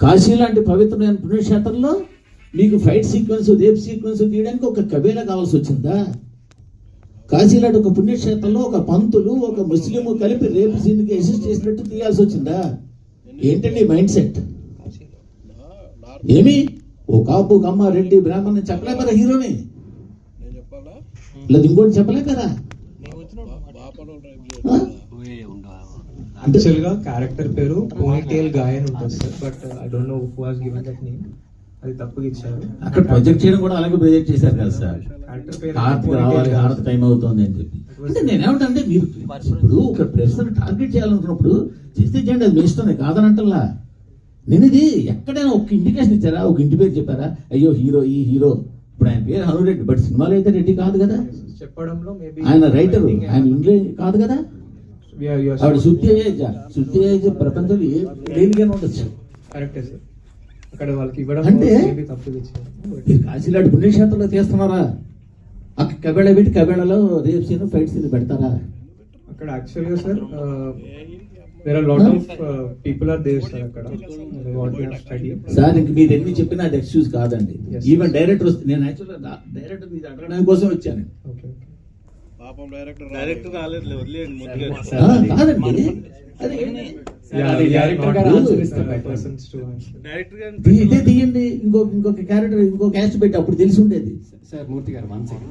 కాశీ లాంటి పవిత్రమైన పుణ్యక్షేత్రంలో మీకు ఫైట్ సీక్వెన్స్ రేప్ సీక్వెన్స్ తీయడానికి ఒక కబీలా కావాల్సి వచ్చిందా? కాశీ లాంటి ఒక పుణ్యక్షేత్రంలో ఒక పంతులు ఒక ముస్లిం కలిపి రేపు సీన్కి అసిస్ట్ చేసినట్టు తీయాల్సి వచ్చిందా? ఏంటండి మైండ్ సెట్ ఏమి? ఓ కాపు కమ్మ రెడ్డి బ్రాహ్మణ్ చెప్పలేకరా హీరోని? నేను చెప్పాలా? లేదా ఇంకోటి చెప్పలేకరా? ఆ? అంటే యాక్చువల్గా క్యారెక్టర్ పేరు పోనీటేల్ గాయ్ అని ఉంటుంది sir. But I don't know who has given that name అది తప్పుగా ఇచ్చారు. అక్కడ ప్రొజెక్ట్ చేయడం కూడా అలాగే ప్రొజెక్ట్ చేశారు కదా సార్. హారతి రావాలి. హారతి టైం అవుతుంది అని చెప్పి. అంటే నేనేమంటే మీరు ఇప్పుడు ఒక ప్రెసర్ టార్గెట్ చేయాలనుకున్నప్పుడు చేస్తే చేయండి అది మీ ఇష్టమే కాదనంటల్లా నేను ఇది ఎక్కడైనా ఒక ఇండికేషన్ ఇచ్చారా? ఒక ఇంటి పేరు చెప్పారా? అయ్యో హీరో ఈ హీరో ఇప్పుడు ఆయన పేరు హనురెడ్డి బట్ సినిమాలో అయితే రెడ్డి కాదు కదా. చెప్పడంలో ఆయన రైటర్ ఆయన ఇంగ్లీష్ కాదు కదా? ఆవిడ శుద్ధి ఏజ్ శుద్ధి ఏజ్ ప్రపంచంలో ఏ ఉండొచ్చు. కరెక్టే సార్ అక్కడ వాళ్ళకి ఇవ్వడం అంటే- మీరు కాశీలాంటి పుణ్యక్షేత్రంలో తీస్తున్నారా? అక్కడ కబేళ పెట్టి కబేళలో రేప్ సీన్ ఫైట్ సీన్ పెడతారా? అక్కడ యాక్చువల్గా sir there are lot of people are there sir అక్కడ. సార్ ఇంక మీరు ఎన్ని చెప్పినా అది ఎక్స్క్యూజ్ కాదండి. ఈవెన్ డైరెక్టర్ వస్తే నేను యాక్చువల్గా డైరెక్టర్ మీరు అడగడానికి కోసం వచ్చాను. పాపం డైరెక్టర్ డైరెక్టర్ రాలేదు వదిలేయండి ఇదే తీయండి ఇంకొక ఇంకొక క్యారెక్టర్ ఇంకో క్యాస్ట్ పెట్టి అప్పుడు తెలిసి ఉండేది. సార్ మూర్తి గారు వన్ సెకండ్